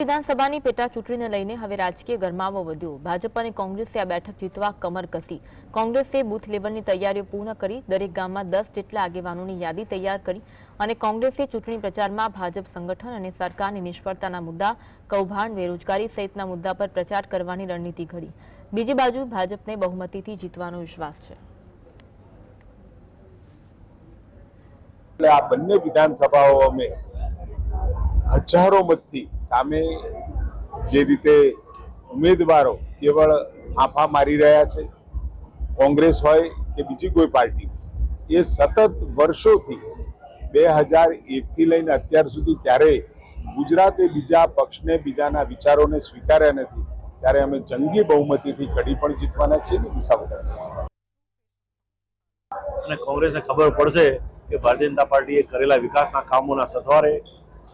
વિધાનસભાની પેટા ચૂંટણીને લઈને હવે રાજકીય ગરમાવો વધ્યો. ભાજપ અને કોંગ્રેસે આ બેઠક જીતવા કમર કસી. કોંગ્રેસે બુથ લેવલની તૈયારીઓ પૂર્ણ કરી, દરેક ગામમાં દસ જેટલા આગેવાનોની યાદી તૈયાર કરી અને કોંગ્રેસે ચૂંટણી પ્રચારમાં ભાજપ સંગઠન અને સરકારની નિષ્ફળતાના મુદ્દા, કૌભાંડ, બેરોજગારી સહિતના મુદ્દા પર પ્રચાર કરવાની રણનીતિ ઘડી. બીજી બાજુ ભાજપને બહુમતીથી જીતવાનો વિશ્વાસ છે. આ બંને વિધાનસભાઓ અમે હજારો મતથી સામે જે રીતે ઉમેદવારો કેવળ ફાંફા મારી રહ્યા છે, કોંગ્રેસ હોય કે બીજી કોઈ પાર્ટી, એ સતત વર્ષોથી બે હજાર એકથી લઈને અત્યાર સુધી ક્યારેય ગુજરાતે બીજા પક્ષને બીજાના વિચારોને સ્વીકાર્યા નથી. ત્યારે અમે જંગી બહુમતીથી કડી પણ જીતવાના છીએ ને વિસાવદરના છીએ. અને કોંગ્રેસને ખબર પડશે કે ભારતીય જનતા પાર્ટીએ કરેલા વિકાસના કામોના સથવારે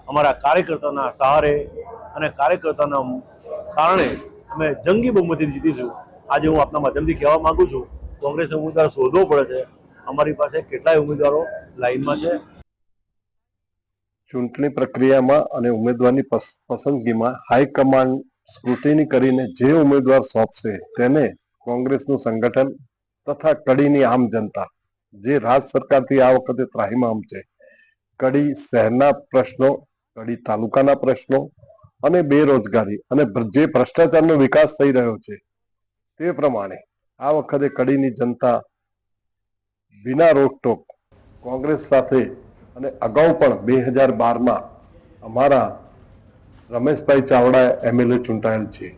અમારા કાર્યકર્તાના સહારે અને કાર્યકર્તાના કારણે અમે જંગી બહુમતી જીતીશું. આજે હું આપના માધ્યમથી કહેવા માંગુ છું કોંગ્રેસ ઉમેદવાર શોધવો પડે છે. અમારી પાસે કેટલાય ઉમેદવારો લાઈનમાં છે. ચૂંટણી પ્રક્રિયામાં અને ઉમેદવારની પસંદગીમાં હાઈકમાન્ડ સ્ક્રુટિની કરીને જે ઉમેદવાર સોંપશે તેને કોંગ્રેસનું સંગઠન તથા કડીની આમ જનતા, જે રાજ સરકારથી આ વખતે ત્રાહીમામ છે. કડી, શહેરના પ્રશ્નો કડી તાલુકાના પ્રશ્નો અને બેરોજગારી અને જે ભ્રષ્ટાચારનો વિકાસ થઈ રહ્યો છે, તે પ્રમાણે આ વખતે કડીની જનતા વિના રોકટોક કોંગ્રેસ સાથે અને અગાઉ પણ બે હજાર બારમાં અમારા રમેશભાઈ ચાવડા એમએલએ ચૂંટાયેલ છે.